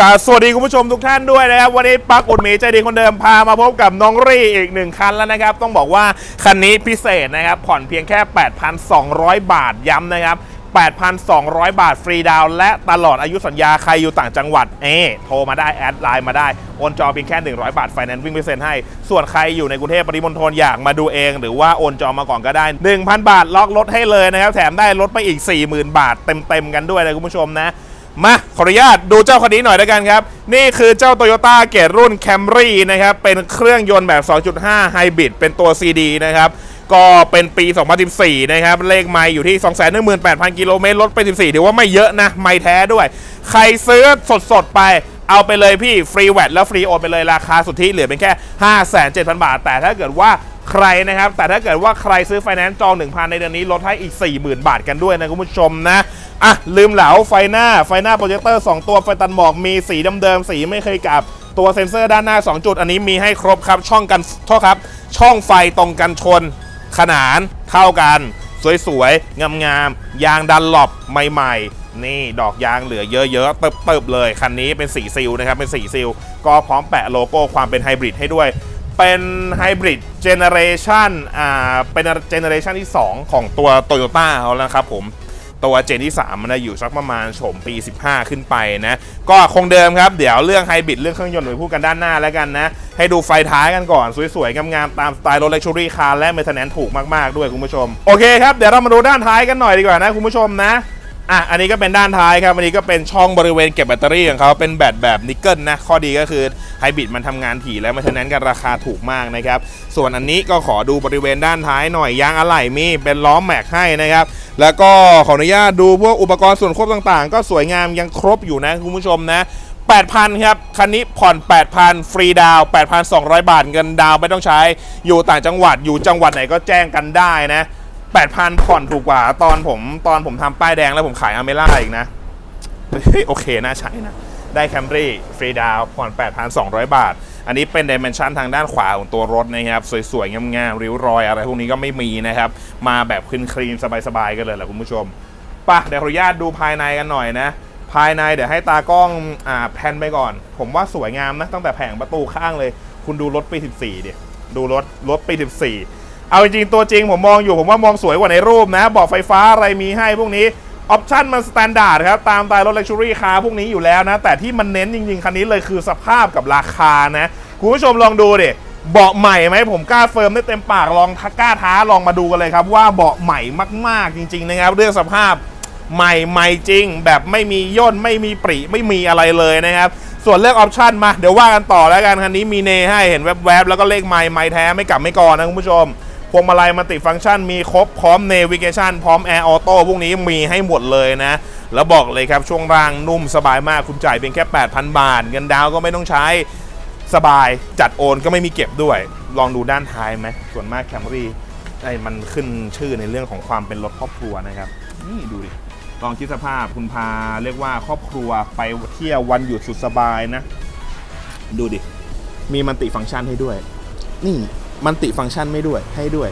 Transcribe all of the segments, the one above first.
กาบสวัสดีคุณผู้ชมทุกท่านด้วยนะครับ วันนี้ปักอุดหมีใจดีคนเดิมพามาพบกับน้องรี่อีกหนึ่งคันแล้วนะครับ ต้องบอกว่าคันนี้พิเศษนะครับ ผ่อนเพียงแค่ 8,200 บาทย้ำนะครับ 8,200 บาทฟรีดาวน์และตลอดอายุสัญญาใครอยู่ต่างจังหวัด เอโทรมาได้ แอดไลน์มาได้ โอนจอเพียงแค่ 100 บาทไฟแนนซ์วิ่งไปเซ็นให้ ส่วนใครอยู่ในกรุงเทพปริมณฑลอยากมาดูเอง หรือว่าโอนจอมาก่อนก็ได้ 1,000 บาทล็อกรถให้เลยนะครับ แถมได้รถไปอีก 40,000 บาทเต็มๆกันด้วยนะคุณผู้ชมนะ มาขออนุญาตดูเจ้าคันนี้หน่อยแล้วกันครับ นี่คือเจ้า Toyota เกตรุ่น Camry นะครับ เป็นเครื่องยนต์แบบ 2.5 ไฮบริดเป็นตัว CD นะครับ ก็เป็นปี 2014 นะครับ เลขไมล์อยู่ที่ 218,000 กิโลเมตรลดไป 14 ถือว่าไม่เยอะนะ ไม่แท้ด้วย ใครซื้อสดๆไปเอาไปเลยพี่ ฟรีแวตแล้วฟรีโอนไปเลยราคาสุทธิเหลือเป็นแค่ 5,700บาท แต่ถ้าเกิดว่าใครนะครับ แต่ถ้าเกิดว่าใครซื้อไฟแนนซ์จอง 1,000 ในเดือนนี้ลดให้อีก 40,000 บาทกันด้วยนะคุณผู้ชมนะ อะ ลืมเหลาไฟหน้าไฟหน้าโปรเจคเตอร์ 2 ตัวไฟตันหมอกมีสีเดิมๆสีไม่เคยกลับ ตัวเซ็นเซอร์ด้านหน้า 2 จุด อันนี้มีให้ครบครับ ช่องกันโทษครับ ช่องไฟตรงกันชน ขนานเท่ากัน สวยๆ งามๆ ยางดันหลบใหม่ๆ นี่ดอกยางเหลือเยอะๆเติบๆเลย คันนี้เป็นสีซิลนะครับ เป็นสีซิลก็พร้อมแปะโลโก้ความเป็นไฮบริดให้ด้วยเป็นไฮบริดเจเนเรชันอ่า เป็นเจเนเรชันที่ 2 ของตัว Toyota เขาแล้วครับผม ตัวเจนที่ 3 มันจะอยู่สักประมาณโฉมปี 15 ขึ้นไปนะ ก็คงเดิมครับ เดี๋ยวเรื่องไฮบริดเรื่องเครื่องยนต์ไปพูดกันด้านหน้าแล้วกันนะ ให้ดูไฟท้ายกันก่อน สวยๆ งามๆ ตามสไตล์รถเล็กชูรี่คาร์และเมทแนนถูกมากๆ ด้วยคุณผู้ชม โอเคครับ เดี๋ยวเรามาดูด้านท้ายกันหน่อยดีกว่านะคุณผู้ชมนะ อะอันนี้ก็เป็นด้านท้ายครับ อันนี้ก็เป็นช่องบริเวณเก็บแบตเตอรี่ของเขาเป็นแบตแบบนิกเกิลนะ ข้อดีก็คือไฮบริดมันทำงานถี่และมันฉะนั้นกันราคาถูกมากนะครับ ส่วนอันนี้ก็ขอดูบริเวณด้านท้ายหน่อยยางอะไหล่มีเป็นล้อมแม็กให้นะครับ แล้วก็ขออนุญาตดูพวกอุปกรณ์ส่วนควบต่างๆ ก็สวยงามยังครบอยู่นะคุณผู้ชมนะ8,000 ครับ คันนี้ผ่อน 8,000 ฟรีดาวน์8,200 บาทเงินดาวไม่ต้องใช้ อยู่ต่างจังหวัดอยู่จังหวัดไหนก็แจ้งกันได้นะ 8,000ผ่อนถูกกว่า ตอนผมตอนผมทำป้ายแดงแล้วผมขายอเมล่าอีกนะโอเคน่าใช้นะ ได้แคมรี่ฟรีดาวน์ผ่อน 8,200 บาท อันนี้เป็นดิเมนชันทางด้านขวาของตัวรถนะครับ สวยๆ งามๆ ริ้วรอยอะไรพวกนี้ก็ไม่มีนะครับ มาแบบคลีนคลีนสบายๆ กันเลยแหละคุณผู้ชมป่ะเดี๋ยวขออนุญาตดูภายในกันหน่อยนะ ภายในเดี๋ยวให้ตากล้องอ่าแพนไปก่อน ผมว่าสวยงามนะ ตั้งแต่แผงประตูข้างเลย คุณดูรถปี 14ดิดูรถรถปี 14 เอาจริงๆตัวจริงผมมองอยู่ผมว่ามองสวยกว่าในรูปนะ บอกไฟฟ้าอะไรมีให้พวกนี้ออปชั่นมันสแตนดาร์ดครับ ตามตล์รถ l ล x u r y คาร์พวกนี้อยู่แล้วนะ แต่ที่มันเน้นจริง ๆ คันนี้เลยคือสภาพกับราคานะ คุณผู้ชมลองดูดิเบาะใหม่ไหมผมกล้าเฟิร์มได้เต็มปากลองกล้าท้าลองมาดูกันเลยครับว่าเบาะใหม่มากๆจริง ๆ นะครับ เรื่องสภาพใหม่ใหม่จริง แบบไม่มีย่นไม่มีปริไม่มีอะไรเลยนะครับ ส่วนเรื่องออปชันมาเดี๋ยวว่ากันต่อแล้วกันคันนี้มีเนให้เห็นแวบๆแล้วก็เลขไม้ไม้แท้ไม่กลับไม่ก่อนนะคุณผู้ชม พวงมาลัยมันติฟังก์ชันมีครบพร้อมเนวิเกชันพร้อมแอร์ออโต้พวกนี้มีให้หมดเลยนะ แล้วบอกเลยครับช่วงล่างนุ่มสบายมากคุณจ่ายเพียงแค่ 8,000 บาท เงินดาวก็ไม่ต้องใช้สบายจัดโอนก็ไม่มีเก็บด้วย ลองดูด้านท้ายไหมส่วนมากแคมรี่ไอ้มันขึ้นชื่อในเรื่องของความเป็นรถครอบครัวนะครับ นี่ดูดิลองคิดสภาพคุณพาเรียกว่าครอบครัวไปเที่ยววันหยุดสุดสบายนะ ดูดิ มีมันติฟังก์ชันให้ด้วย นี่ มันติฟังก์ชันไม่ด้วยให้ด้วย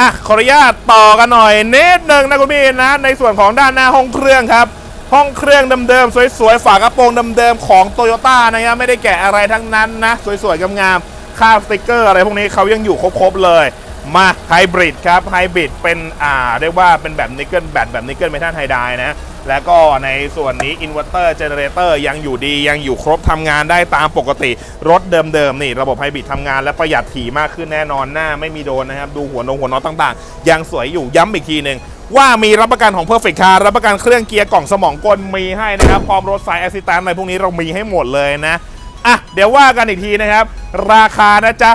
อะขออนุญาตต่อกันหน่อยนิดหนึ่งนะคุณพี่นะในส่วนของด้านหน้าห้องเครื่องครับ ห้องเครื่องเดิมๆสวยๆฝากระโปรงเดิมๆของโตโยต้านะครับไม่ได้แกะอะไรทั้งนั้นนะ สวยๆงามๆค่าสติกเกอร์อะไรพวกนี้เขายังอยู่ครบๆเลย มาไฮบริดครับไฮบริดเป็นอ่าเรียกว่าเป็นแบบนิกเกิลแบตแบบนิกเกิลเมทัลไฮไดนะ แล้วก็ในส่วนนี้อินเวอร์เตอร์เจเนเรเตอร์ยังอยู่ดียังอยู่ครบทำงานได้ตามปกติ รถเดิมๆนี่ ระบบไฮบริดทำงานและประหยัดถี่มากขึ้นแน่นอนหน้าไม่มีโดนนะครับ ดูหัวนงหัวน็อตต่างๆ ยังสวยอยู่ย้ำอีกทีหนึ่งว่ามีรับประกันของ Perfect Car รับประกันเครื่องเกียร์กล่องสมองกลมีให้นะครับพร้อมรถสายแอสซิสแตนอะไรพวกนี้เรามีให้หมดเลยนะอะเดี๋ยวว่ากันอีกทีนะครับ ราคานะจ๊ะ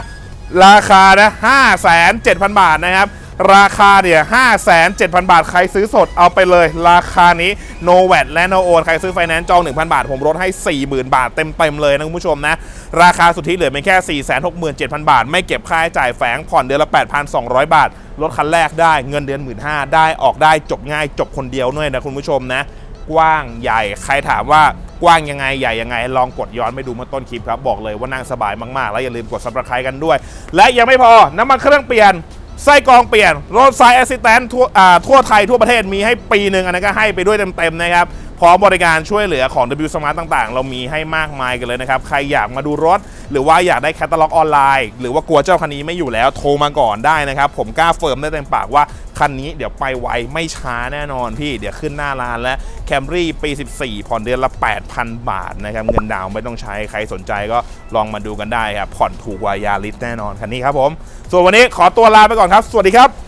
ราคานะ5,700บาทนะครับ ราคาเนี่ย5,700บาท ใครซื้อสดเอาไปเลย ราคานี้ no VAT และ no own ใครซื้อไฟแนนซ์จอง 1,000 บาท ผมลดให้ 40,000 บาทเต็ม ๆ เลยนะคุณผู้ชมนะ ราคาสุทธิเหลือเป็นแค่ 467,000 บาท ไม่เก็บค่าใช้จ่ายแฝงผ่อนเดือนละ 8,200 บาทรถคันแรกได้เงินเดือน 15,000ได้ออกได้จบง่ายจบคนเดียวด้วยนะคุณผู้ชมนะ กว้างใหญ่ใครถามว่า กว้างยังไงใหญ่ยังไง ลองกดย้อนไปดูเมื่อต้นคลิปครับ บอกเลยว่านั่งสบายมากๆ แล้วอย่าลืมกดซับสไครต์กันด้วย และยังไม่พอน้ำมันเครื่องเปลี่ยนไส้กรองเปลี่ยนรถไซแอสซิสแตนทั่วอ่าทั่วไทยทั่วประเทศมีให้ปีหนึ่งอันนั้นก็ให้ไปด้วยเต็มๆนะครับพร้อมบริการช่วยเหลือของ W Smart ต่างๆ เรามีให้มากมายกันเลยนะครับ ใครอยากมาดูรถ หรือว่าอยากได้แคตตาล็อกออนไลน์ หรือว่ากลัวเจ้าคันนี้ไม่อยู่แล้วโทรมาก่อนได้นะครับ ผมกล้าเฟิร์มได้เต็มปากว่า คันนี้เดี๋ยวไปไวไม่ช้าแน่นอนพี่เดี๋ยวขึ้นหน้าร้านและแคมรี่ปี 14 ผ่อนเดือนละ 8,000 บาทนะครับเงินดาวไม่ต้องใช้ใครสนใจก็ลองมาดูกันได้ครับผ่อนถูกกว่ายาลิสแน่นอนคันนี้ครับผม ส่วนวันนี้ขอตัวลาไปก่อนครับ สวัสดีครับ